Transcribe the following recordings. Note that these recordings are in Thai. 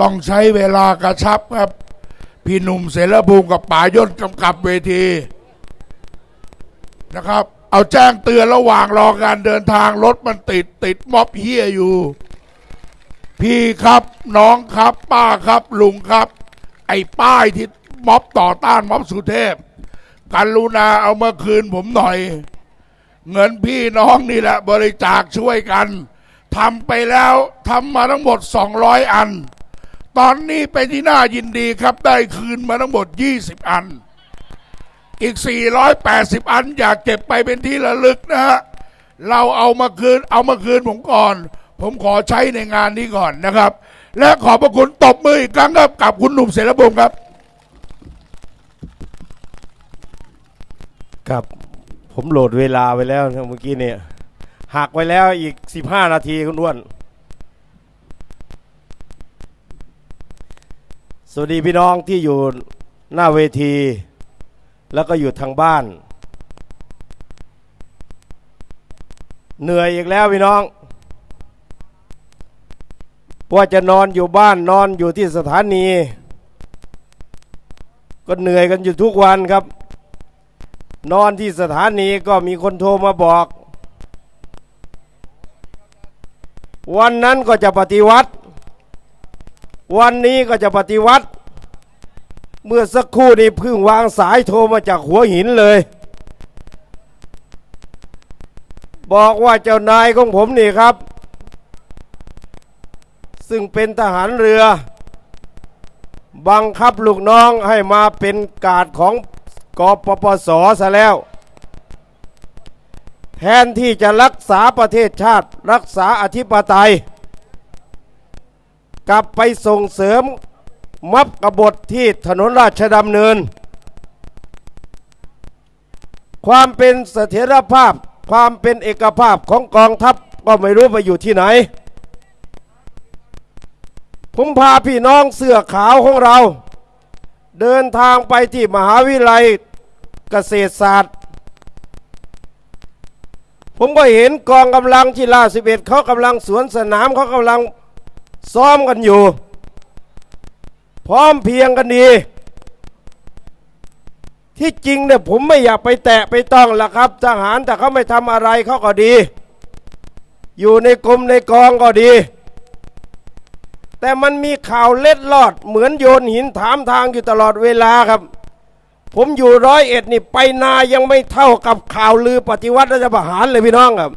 ต้องใช้เวลากระชับครับ พี่หนุ่มเสรภูมิกับป๋ายศกำกับเวทีนะครับ เอาแจ้งเตือนระหว่างรอการเดินทางรถมันติดติดม็อบเฮียอยู่ พี่ครับน้องครับป้าครับลุงครับ ไอ้ป้ายที่ม็อบต่อต้านม็อบสุเทพกรุณาเอามาคืนผมหน่อย เงินพี่น้องนี่แหละ บริจาคช่วยกันทำไปแล้วทำมาทั้งหมด 200 อัน ตอนนี้เป็นที่น่ายินดีครับ ได้คืนมาทั้งหมด 20 อัน อีก 480 อันอยากเก็บไปเป็นที่ระลึกนะฮะ เราเอามาคืน เอามาคืนผมก่อน ผมขอใช้ในงานนี้ก่อนนะครับ และขอบพระคุณตบมืออีกครั้งครับกับคุณหนุ่มเสรภูมิครับครับผมโหลดเวลาไว้แล้วนะเมื่อกี้เนี่ยหักไว้แล้วอีก 15 นาทีคุณอ้วน สวัสดีพี่น้องที่อยู่หน้าเวที แล้วก็อยู่ทางบ้าน เหนื่อยอีกแล้วพี่น้องว่าจะนอนอยู่บ้านนอนอยู่ที่สถานี ก็เหนื่อยกันอยู่ทุกวันครับ นอนที่สถานีก็มีคนโทรมาบอก วันนั้นก็จะปฏิวัติ วันนี้ก็จะปฏิวัติ เมื่อสักครู่นี้เพิ่งวางสายโทรมาจากหัวหินเลย บอกว่าเจ้านายของผมนี่ครับ ซึ่งเป็นทหารเรือ บังคับลูกน้องให้มาเป็นกาดของกปปสซะแล้ว แทนที่จะรักษาประเทศชาติรักษาอธิปไตย กลับไปส่งเสริมมับกบฏที่ถนนราชดำเนิน ความเป็นเสถียรภาพความเป็นเอกภาพของกองทัพก็ไม่รู้ไปอยู่ที่ไหน ผมพาพี่น้องเสื้อขาวของเรา เดินทางไปที่มหาวิทยาลัยเกษตรศาสตร์ ผมก็เห็นกองกำลังที่ลาสิบเอ็ดเขากำลังสวนสนามเขากำลัง ซ้อมกันอยู่ พร้อมเพียงกันดี ที่จริงเนี่ยผมไม่อยากไปแตะไปต้องละครับ ทหารแต่เขาไม่ทำอะไรเขาก็ดี อยู่ในกรมในกองก็ดี แต่มันมีข่าวเล็ดลอด เหมือนโยนหินถามทางอยู่ตลอดเวลาครับผมอยู่ร้อยเอ็ดนี่ไปนายังไม่เท่ากับข่าวลือปฏิวัติรัฐประหารเลยพี่น้องครับ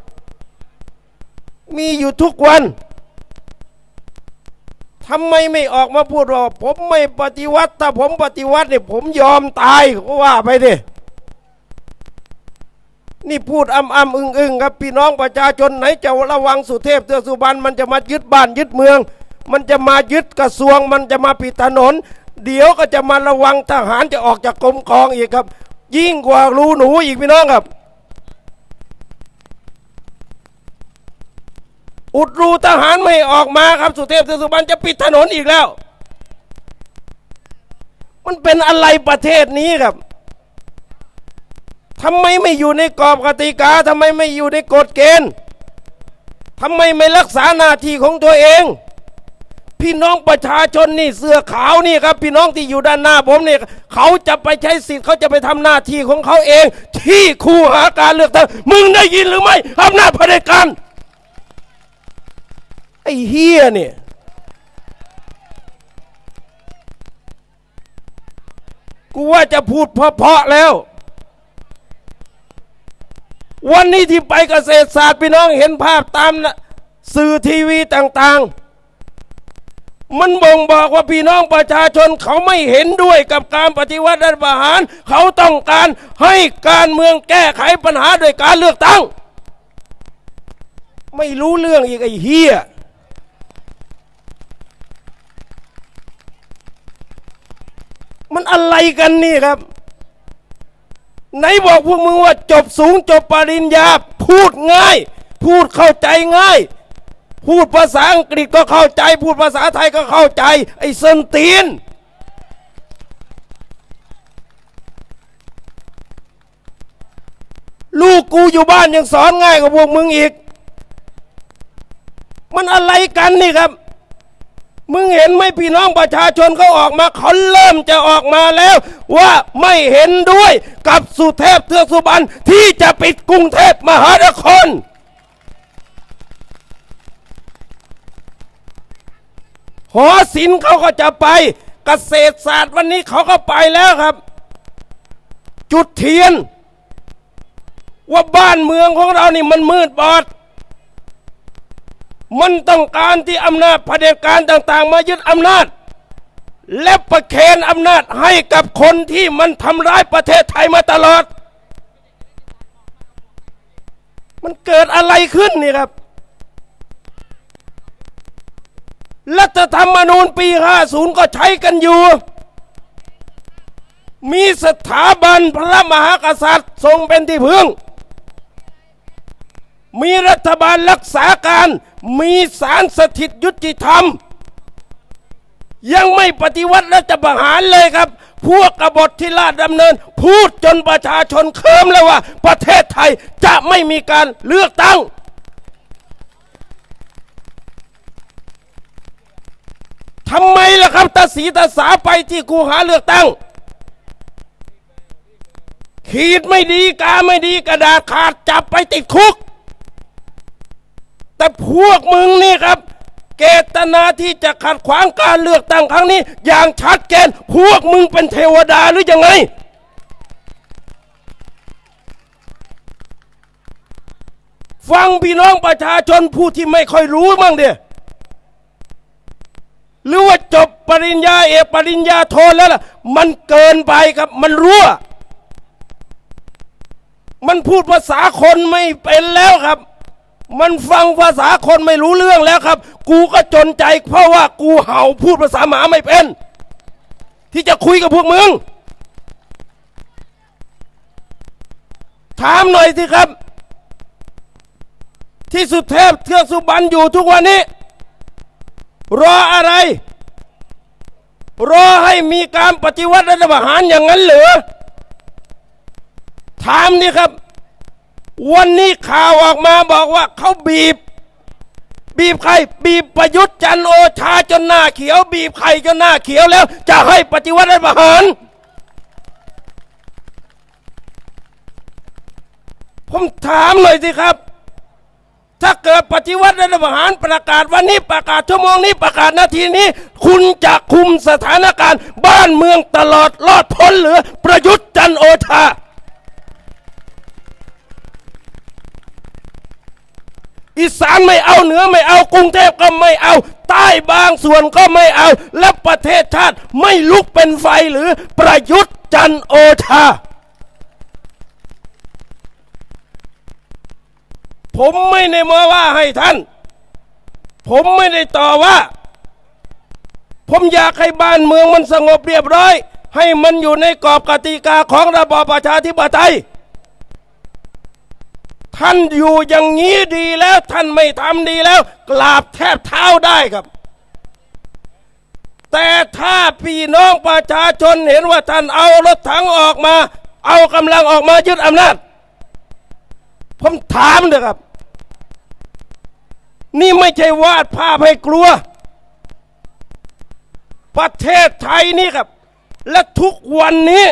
มีอยู่ทุกวัน ทำไมไม่ออกมาพูดว่าผมไม่ปฏิวัติ ถ้าผมปฏิวัติเนี่ยผมยอมตายก็ว่าไปดินี่พูดอ้ำอ้ำอึ้งอึ้งครับพี่น้องประชาชนไหนจะระวังสุเทพเทือกสุบรรณมันจะมายึดบ้านยึดเมือง มันจะมายึดกระทรวง มันจะมาปิดถนน เดี๋ยวก็จะมาระวังทหารจะออกจากกรมกองอีกครับ ยิ่งกว่ารูหนูอีกพี่น้องครับ อุดรูทหารไม่ออกมาครับ สุเทพเทือกสุบรรณจะปิดถนนอีกแล้ว มันเป็นอะไรประเทศนี้ครับทำไมไม่อยู่ในกรอบกติกาทำไมไม่อยู่ในกฎเกณฑ์ทำไมไม่รักษาหน้าที่ของตัวเอง พี่น้องประชาชนนี่เสื้อขาวนี่ครับ พี่น้องที่อยู่ด้านหน้าผมเนี่ยเขาจะไปใช้สิทธิ์เขาจะไปทำหน้าที่ของเขาเอง ที่คูหาการเลือกตั้งมึงได้ยินหรือไม่อำนาจเผด็จการ ไอ้เฮียเนี่ยกูว่าจะพูดเพาะๆแล้ว วันนี้ที่ไปเกษตรศาสตร์พี่น้องเห็นภาพตามสื่อทีวีต่างๆ มันบ่งบอกว่าพี่น้องประชาชนเขาไม่เห็นด้วยกับการปฏิวัติรัฐประหาร เขาต้องการให้การเมืองแก้ไขปัญหาโดยการเลือกตั้ง ไม่รู้เรื่องอีกไอ้เฮีย มันอะไรกันนี่ครับ ไหนบอกพวกมึงว่า จบสูงจบปริญญา พูดง่าย พูดเข้าใจง่าย พูดภาษาอังกฤษก็เข้าใจ พูดภาษาไทยก็เข้าใจ ไอ้เซนตีนลูกกูอยู่บ้านยังสอนง่ายกว่าพวกมึงอีก มันอะไรกันนี่ครับ มึงเห็นไหมพี่น้องประชาชนเขาออกมาเขาเริ่มจะออกมาแล้ว ว่าไม่เห็นด้วยกับสุเทพเทือกสุบรรณที่จะปิดกรุงเทพมหานครหอศิลป์เขาก็จะไปเกษตรศาสตร์วันนี้เขาก็ไปแล้วครับ จุดเทียน ว่าบ้านเมืองของเรานี่มันมืดบอด มันต้องการที่อำนาจเผด็จการต่าง ๆ มายึดอำนาจ และประเคนอำนาจให้กับคนที่มันทำร้ายประเทศไทยมาตลอด มันเกิดอะไรขึ้นนี่ครับ รัฐธรรมนูญปี 50 ก็ใช้กันอยู่ มีสถาบันพระมหากษัตริย์ทรงเป็นที่พึ่ง มีรัฐบาลรักษาการ มีศาลสถิตยุติธรรม ยังไม่ปฏิวัติรัฐประหารเลยครับ พวกกบฏที่ลาดดำเนิน พูดจนประชาชนเคิมแล้วว่า ประเทศไทยจะไม่มีการเลือกตั้ง ทำไมล่ะครับตาสีตาสาไปที่กูหาเลือกตั้ง ขีดไม่ดีกาไม่ดีกระดาษขาดจับไปติดคุก แต่พวกมึงนี่ครับ เกตนาที่จะขัดขวางการเลือกตั้งครั้งนี้ อย่างชัดเจนพวกมึงเป็นเทวดาหรือยังไง ฟังพี่น้องประชาชนผู้ที่ไม่ค่อยรู้มั่งเดียหรือว่าจบปริญญาเอกปริญญาโทแล้วล่ะ มันเกินไปครับ มันรั่ว มันพูดภาษาคนไม่เป็นแล้วครับ มันฟังภาษาคนไม่รู้เรื่องแล้วครับ กูก็จนใจเพราะว่ากูเห่าพูดภาษาหมาไม่เป็น ที่จะคุยกับพวกมึง ถามหน่อยสิครับ ที่สุดเทพเทือกสุบรรณอยู่ทุกวันนี้ รออะไร รอให้มีการปฏิวัติรัฐประหารอย่างนั้นหรือถามนี่ครับ วันนี้ข่าวออกมาบอกว่าเขาบีบ บีบใคร บีบประยุทธ์จันโอชาจนหน้าเขียว บีบใครจนหน้าเขียวแล้ว จะให้ปฏิวัติรัฐประหารผมถามหน่อยสิครับ ถ้าเกิดปฏิวัติรัฐประหารประกาศวันนี้ประกาศชั่วโมงนี้ประกาศนาทีนี้ คุณจะคุมสถานการณ์ บ้านเมืองตลอดรอดพ้นหรือประยุทธ์จันโอชา อีสานไม่เอาเหนือไม่เอากรุงเทพก็ไม่เอา ใต้บางส่วนก็ไม่เอา และประเทศชาติไม่ลุกเป็นไฟหรือประยุทธ์จันโอชา ผมไม่ได้มาว่าให้ท่าน ผมไม่ได้ต่อว่า ผมอยากให้บ้านเมืองมันสงบเรียบร้อย ให้มันอยู่ในกรอบกติกาของระบอบประชาธิปไตย ท่านอยู่อย่างนี้ดีแล้ว ท่านไม่ทำดีแล้ว กราบแทบเท้าได้ครับ แต่ถ้าพี่น้องประชาชนเห็นว่าท่านเอารถถังออกมา เอากำลังออกมายึดอำนาจ ผมถามเลยครับ นี่ไม่ใช่วาดภาพให้กลัว ประเทศไทยนี่ครับ และทุกวันนี้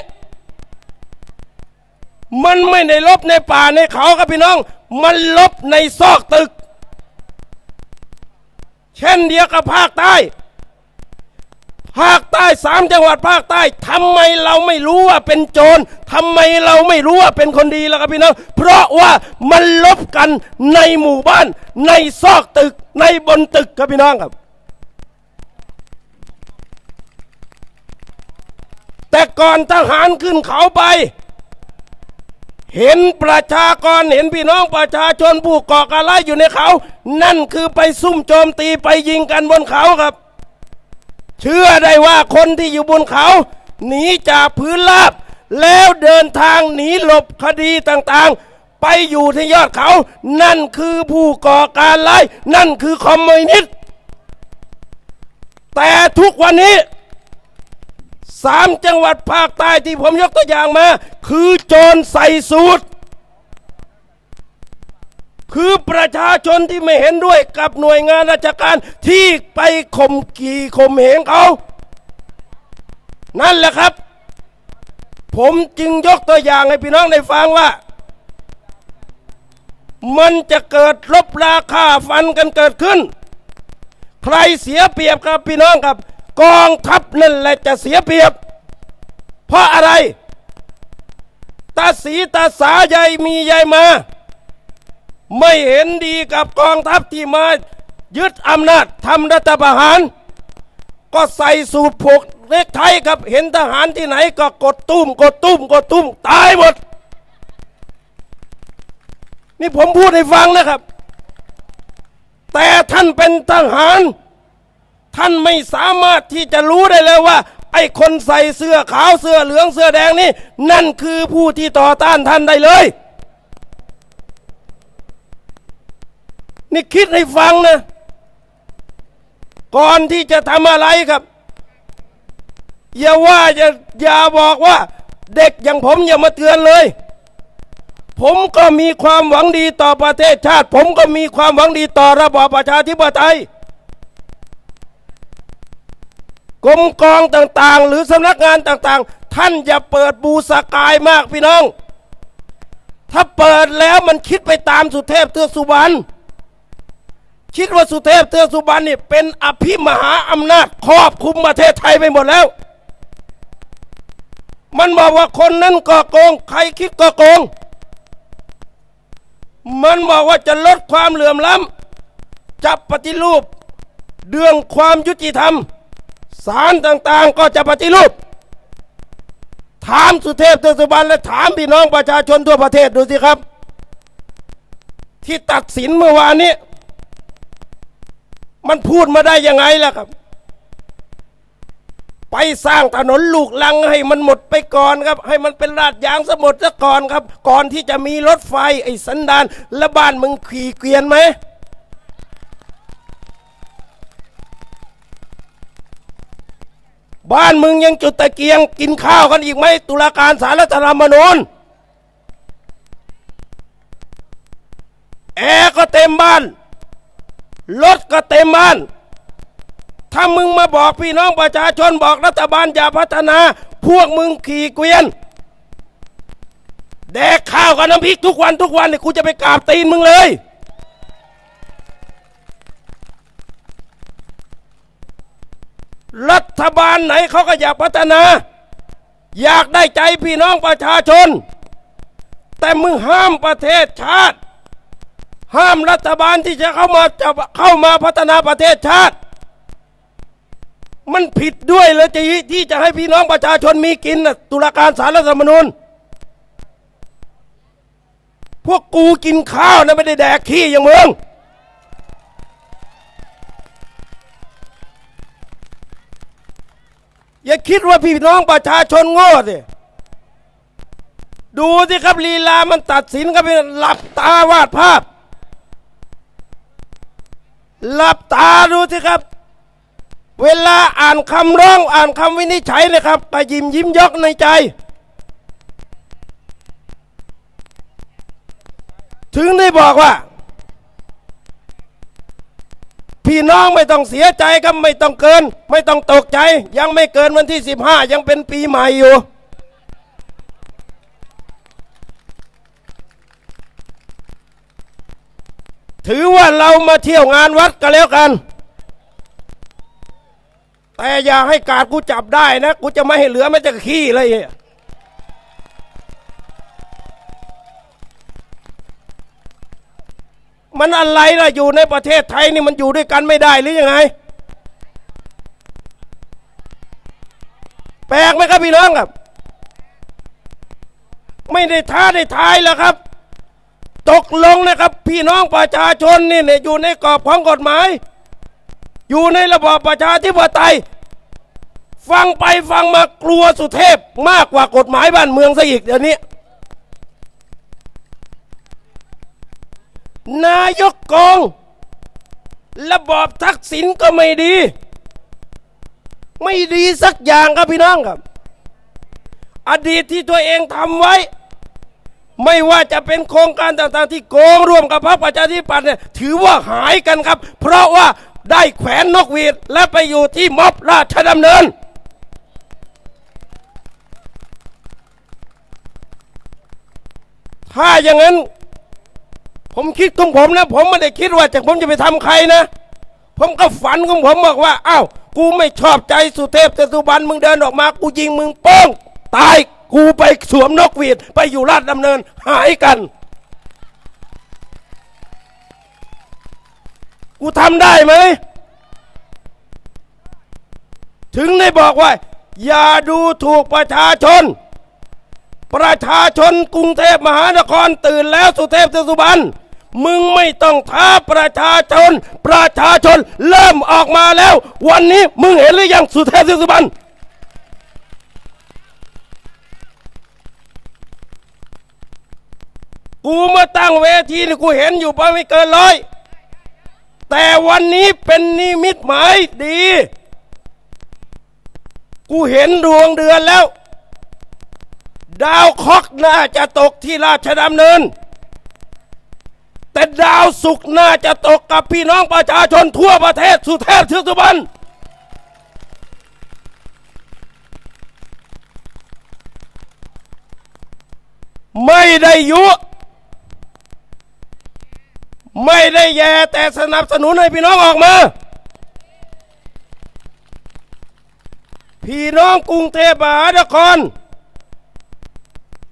มันไม่ได้ลบในป่าในเขาครับพี่น้อง มันลบในซอกตึก เช่นเดียวกับภาคใต้ ภาคใต้สามจังหวัดภาคใต้ทำไมเราไม่รู้ว่าเป็นโจรทำไมเราไม่รู้ว่าเป็นคนดีล่ะครับพี่น้อง เพราะว่ามันลบกันในหมู่บ้าน ในซอกตึก ในบนตึกครับพี่น้องครับแต่ก่อนทหารขึ้นเขาไป เห็นประชากรเห็นพี่น้องประชาชนผู้ก่อการร้ายอยู่ในเขา นั่นคือไปซุ่มโจมตีไปยิงกันบนเขาครับ เชื่อได้ว่าคนที่อยู่บนเขา หนีจากพื้นราบ แล้วเดินทางหนีหลบคดีต่างๆ ไปอยู่ที่ยอดเขา นั่นคือผู้ก่อการร้าย นั่นคือคอมมิวนิสต์แต่ทุกวันนี้ สามจังหวัดภาคใต้ที่ผมยกตัวอย่างมา คือโจรใส่สูตร คือประชาชนที่ไม่เห็นด้วยกับหน่วยงานราชการที่ไปข่มกีข่มเหงเขา นั่นแหละครับ ผมจึงยกตัวอย่างให้พี่น้องได้ฟังว่า มันจะเกิดลบราคาฟันกันเกิดขึ้น ใครเสียเปรียบครับพี่น้องครับ กองทัพนั่นแหละจะเสียเปรียบ เพราะอะไร ตาสีตาสาใหญ่มีใหญ่มา ไม่เห็นดีกับกองทัพที่มา ยึดอำนาจทำรัฐประหาร ก็ใส่สูตรผูกเนกไทยครับเห็นทหารที่ไหนก็กดตุ้ม กดตุ้ม กดตุ้ม ตายหมด นี่ผมพูดให้ฟังนะครับ แต่ท่านเป็นทหาร ท่านไม่สามารถที่จะรู้ได้เลยว่า ไอ้คนใส่เสื้อขาวเสื้อเหลืองเสื้อแดงนี่ นั่นคือผู้ที่ต่อต้านท่านได้เลย นี่คิดให้ฟังนะ ก่อนที่จะทำอะไรครับ อย่าว่าอย่าอย่าบอกว่า เด็กอย่างผมอย่ามาเตือนเลย ผมก็มีความหวังดีต่อประเทศชาติ ผมก็มีความหวังดีต่อระบอบประชาธิปไตย กรมกองต่างๆ หรือสำนักงานต่างๆ ท่านอย่าเปิดบูสกายมากพี่น้อง ถ้าเปิดแล้วมันคิดไปตามสุเทพเทือกสุบรรณคิดว่าสุเทพเทือกสุบรรณนี่เป็นอภิมหาอำนาจครอบคุมประเทศไทยไปหมดแล้ว มันบอกว่าคนนั้นก็โกง ใครคิดก็โกง มันบอกว่าจะลดความเหลื่อมล้ำจะปฏิรูปเรื่องความยุติธรรม ศาลต่างๆก็จะปฏิรูป ถามสุเทพเทือกสุบรรณและถามพี่น้องประชาชนทั่วประเทศดูสิครับ ที่ตัดสินเมื่อวานนี้ มันพูดมาได้ยังไงล่ะครับ ไปสร้างถนนลูกลังให้มันหมดไปก่อนครับ ให้มันเป็นลาดยางสมดซะก่อนครับ ก่อนที่จะมีรถไฟไอ้สันดานและบ้านมึงขี่เกวียนไหม บ้านมึงยังจุดตะเกียง กินข้าวกันอีกไหมตุลาการสารรัฐธรรมนูญแอร์ก็เต็มบ้านรถก็เต็มบ้านถ้ามึงมาบอกพี่น้องประชาชนบอกรัฐบาลอย่าพัฒนา พวกมึงขี่เกวียน แดกข้าวกับน้ำพริกทุกวันทุกวันเนี่ยกูจะไปกราบตีนมึงเลย รัฐบาลไหนเขาก็อยากพัฒนา อยากได้ใจพี่น้องประชาชน แต่มึงห้ามประเทศชาติ ห้ามรัฐบาลที่จะเข้ามาจะเข้ามาพัฒนาประเทศชาติ มันผิดด้วยเลยจะที่จะให้พี่น้องประชาชนมีกินนะตุลาการสารรัฐธรรมนูญพวกกูกินข้าวนะไม่ได้แดกขี้อย่างมึง อย่าคิดว่าพี่น้องประชาชนโง่สิดูสิครับลีลามันตัดสินครับหลับตาวาดภาพ หลับตาดูสิครับ เวลาอ่านคำร้องอ่านคำวินิจฉัยนะครับก็ยิ้มยิ้มยกในใจ ถึงได้บอกว่า พี่น้องไม่ต้องเสียใจครับไม่ต้องเกิน ไม่ต้องตกใจ ยังไม่เกินวันที่ 15 ยังเป็นปีใหม่อยู่ ถือว่าเรามาเที่ยวงานวัดกันแล้วกัน แต่อย่าให้กาดกูจับได้นะ กูจะไม่ให้เหลือแม้แต่ขี้เลย มันอะไรล่ะอยู่ในประเทศไทยนี่มันอยู่ด้วยกันไม่ได้หรือยังไง แปลกไหมครับพี่น้องครับ ไม่ได้ท้าได้ทายแล้วครับ ตกลงนะครับ พี่น้องประชาชนนี่เนี่ยอยู่ในกรอบของกฎหมาย อยู่ในระบอบประชาธิปไตย ฟังไปฟังมากลัวสุเทพมากกว่ากฎหมายบ้านเมืองซะอีกเดี๋ยวนี้ นายกกองระบอบทักษิณก็ไม่ดี ไม่ดีสักอย่างครับพี่น้องครับ อดีตที่ตัวเองทำไว้ ไม่ว่าจะเป็นโครงการต่างๆ ที่โกงร่วมกับพรรคประชาธิปัตย์เนี่ยถือว่าหายกันครับ เพราะว่าได้แขวนนกหวีดและไปอยู่ที่ม็อบราชดำเนินถ้าอย่างนั้น ผมคิดของผมนะ ผมไม่ได้คิดว่าจะผมจะไปทำใครนะ ผมก็ฝันของผมบอกว่าอ้าวกูไม่ชอบใจสุเทพเจตุบันมึงเดินออกมา กูยิงมึงโป้งตายกูไปสวมนกหวีด ไปอยู่ราชดำเนินหายกัน กูทำได้ไหม ถึงได้บอกว่า อย่าดูถูกประชาชน ประชาชนกรุงเทพมหานครตื่นแล้วสุเทพเทสุบัน มึงไม่ต้องท้าประชาชน ประชาชนเริ่มออกมาแล้ว วันนี้มึงเห็นหรือยังสุเทพสุบันกูมาตั้งเวทีนี่กูเห็นอยู่ประมาณไม่เกินร้อย แต่วันนี้เป็นนิมิตหมายดี กูเห็นดวงเดือนแล้ว ดาวคราะห์น่าจะตกที่ราชดำเนิน แต่ดาวศุกร์น่าจะตกกับพี่น้องประชาชนทั่วประเทศสุเทพเทือกสุบรรณไม่ได้ยุ ไม่ได้แย่แต่สนับสนุนให้พี่น้องออกมา พี่น้องกรุงเทพมหานคร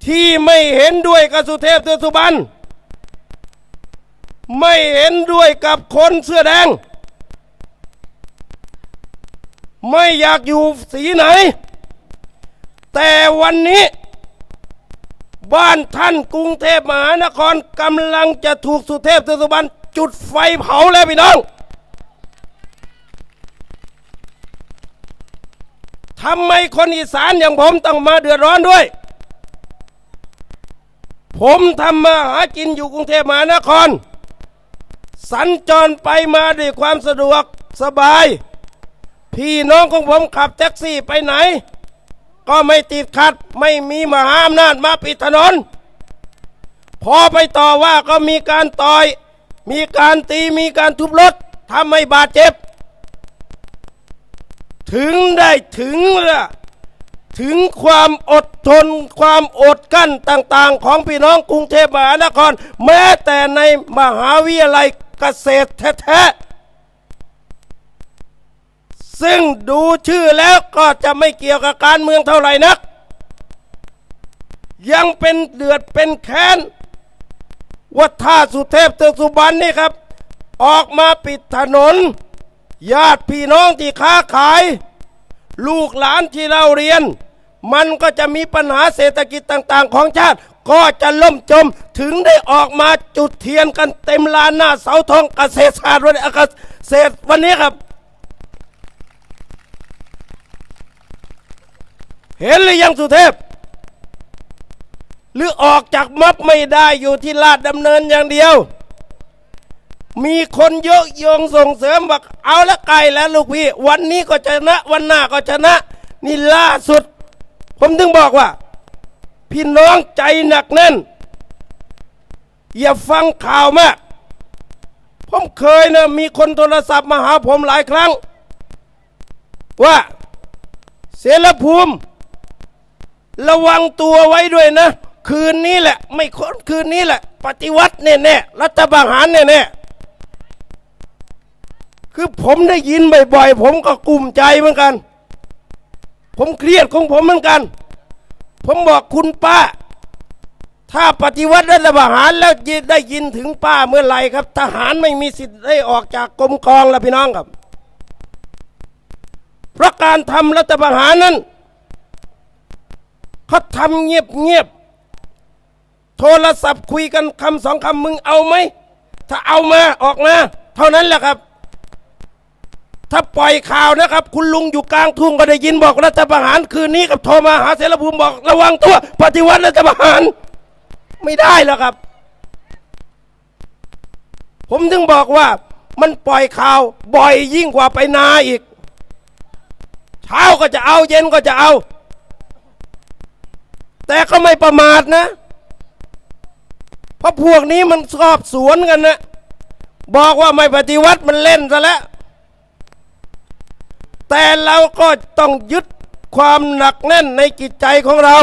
ที่ไม่เห็นด้วยกับสุเทพเทือกสุบรรณ ไม่เห็นด้วยกับคนเสื้อแดง ไม่อยากอยู่สีไหน แต่วันนี้ บ้านท่านกรุงเทพมหานครกำลังจะถูกสุเทพเทือกสุบรรณจุดไฟเผาแล้วพี่น้องทำไมคนอีสานอย่างผมต้องมาเดือดร้อนด้วย ผมทำมาหากินอยู่กรุงเทพมหานคร สัญจรไปมาด้วยความสะดวกสบาย พี่น้องของผมขับแท็กซี่ไปไหน ก็ไม่ติดขัดไม่มีมหาอำนาจมาปิดถนน พอไปต่อว่าก็มีการต่อย มีการตีมีการทุบรถทำให้บาดเจ็บ ถึงได้ถึงละถึงความอดทนความอดกั้นต่างๆ ของพี่น้องกรุงเทพมหานคร แม้แต่ในมหาวิทยาลัย เกษตรแท้ๆซึ่งดูชื่อแล้วก็จะไม่เกี่ยวกับการเมืองเท่าไหร่นัก ยังเป็นเดือดเป็นแค้นว่าถ้าสุเทพเตือกสุบรรณนี่ครับ ออกมาปิดถนน ญาติพี่น้องที่ค้าขาย ลูกหลานที่เราเรียน มันก็จะมีปัญหาเศรษฐกิจต่าง ๆ ของชาติ ก็จะล่มจมถึงได้ออกมาจุดเทียนกันเต็มลานหน้าเสาธงเกษตรศาสตร์วันเกษตรวันนี้ครับ เห็นหรือยังสุเทพ หรือออกจากม็อบไม่ได้อยู่ที่ลาดดำเนินอย่างเดียว มีคนเยอะยงส่งเสริมบอกเอาละไกลแล้วลูกพี่ วันนี้ก็ชนะ วันหน้าก็ชนะ นี่ล่าสุด ผมถึงบอกว่า พี่น้องใจหนักแน่น อย่าฟังข่าวมาก ผมเคยนะมีคนโทรศัพท์มาหาผมหลายครั้ง ว่าเสรภูมิ ระวังตัวไว้ด้วยนะ คืนนี้แหละ ไม่คนคืนนี้แหละ ปฏิวัติแน่ๆรัฐประหารแน่ๆคือผมได้ยินบ่อยๆ ผมก็กลุ่มใจเหมือนกัน ผมเครียดของผมเหมือนกัน ผมบอกคุณป้า ถ้าปฏิวัติรัฐประหารแล้วได้ยินถึงป้าเมื่อไหร่ครับ ทหารไม่มีสิทธิ์ได้ออกจากกรมกองแล้วพี่น้องครับ เพราะการทำรัฐประหารนั้นเขาทำเงียบเงียบๆโทรศัพท์คุยกันคำสองคำมึงเอาไหม ถ้าเอามาออกมา เท่านั้นแหละครับ ถ้าปล่อยข่าวนะครับ คุณลุงอยู่กลางทุ่งก็ได้ยินบอกรัฐประหารคืนนี้กับโทรมาหาเสรภูมิบอกระวังตัว ปฏิวัติรัฐประหาร ไม่ได้แล้วครับ ผมถึงบอกว่ามันปล่อยข่าวบ่อยยิ่งกว่าไปนาอีก เช้าก็จะเอาเย็นก็จะเอา แต่ก็ไม่ประมาทนะ เพราะพวกนี้มันชอบสวนกันนะ บอกว่าไม่ปฏิวัติมันเล่นซะแล้ว แต่เราก็ต้องยึดความหนักแน่นในจิตใจของเรา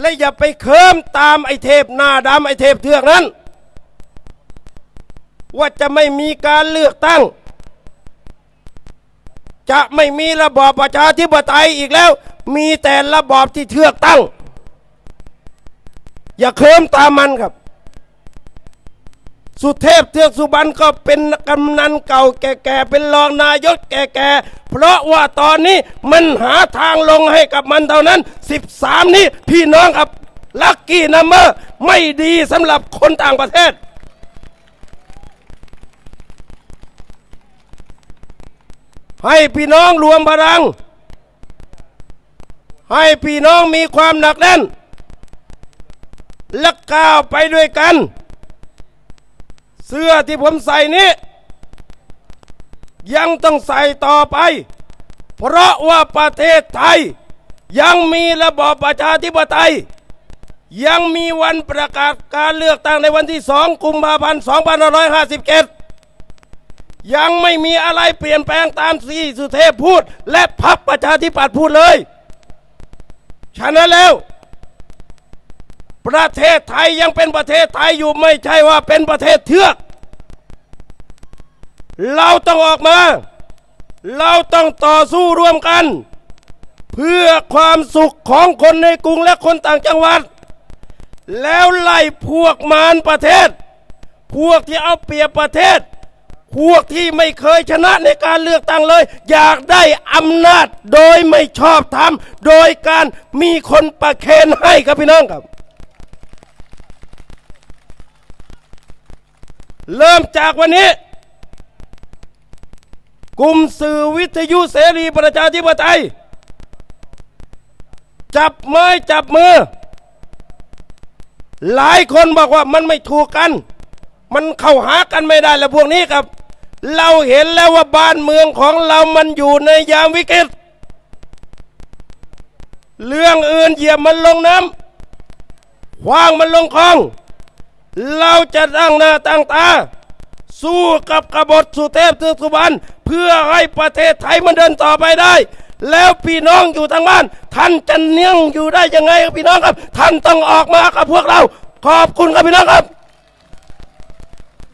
และอย่าไปเคิมตามไอเทพหน้าดำไอเทพเทือกนั้น ว่าจะไม่มีการเลือกตั้ง จะไม่มีระบอบประชาธิปไตยอีกแล้ว มีแต่ระบอบที่เทือกตั้ง อย่าเคิมตามมันครับ สุเทพเทือกสุบรรณก็เป็นกำนันเก่าแก่ๆเป็นรองนายกแก่ๆเพราะว่าตอนนี้มันหาทางลงให้กับมันเท่านั้น 13 นี้พี่น้องครับลักกี้นัมเบอร์ไม่ดีสำหรับคนต่างประเทศ ให้พี่น้องรวมพลัง ให้พี่น้องมีความหนักแน่น และก้าวไปด้วยกัน เสื้อที่ผมใส่นี้ยังต้องใส่ต่อไป เพราะว่าประเทศไทย ยังมีระบอบประชาธิปไตย ยังมีวันประกาศการเลือกตั้งในวันที่2กุมภาพันธ์2557 ยังไม่มีอะไรเปลี่ยนแปลงตามที่สุเทพพูด และพักประชาธิปัตย์พูดเลย ฉะนั้นแล้ว ประเทศไทยยังเป็นประเทศไทยอยู่ไม่ใช่ว่าเป็นประเทศเทือก เราต้องออกมา เราต้องต่อสู้ร่วมกัน เพื่อความสุขของคนในกรุงและคนต่างจังหวัด แล้วไล่พวกมารประเทศ พวกที่เอาเปรียบประเทศ พวกที่ไม่เคยชนะในการเลือกตั้งเลย อยากได้อำนาจโดยไม่ชอบธรรมโดยการมีคนประเคนให้ครับพี่น้องครับ เริ่มจากวันนี้ กลุ่มสื่อวิทยุเสรีประชาธิปไตย จับไม้จับมือ หลายคนบอกว่ามันไม่ถูกกัน มันเข้าหากันไม่ได้แล้วพวกนี้ครับ เราเห็นแล้วว่าบ้านเมืองของเรามันอยู่ในยามวิกฤตเรื่องอื่นเหยียบมันลงน้ำคว้างมันลงคลอง เราจะตั้งหน้าตั้งตา สู้กับกบฏสุเทพเทือกสุบรรณเพื่อให้ประเทศไทยมันเดินต่อไปได้ แล้วพี่น้องอยู่ทางบ้าน ท่านจะเนื่องอยู่ได้ยังไงครับพี่น้องครับ ท่านต้องออกมากับพวกเรา ขอบคุณครับพี่น้องครับ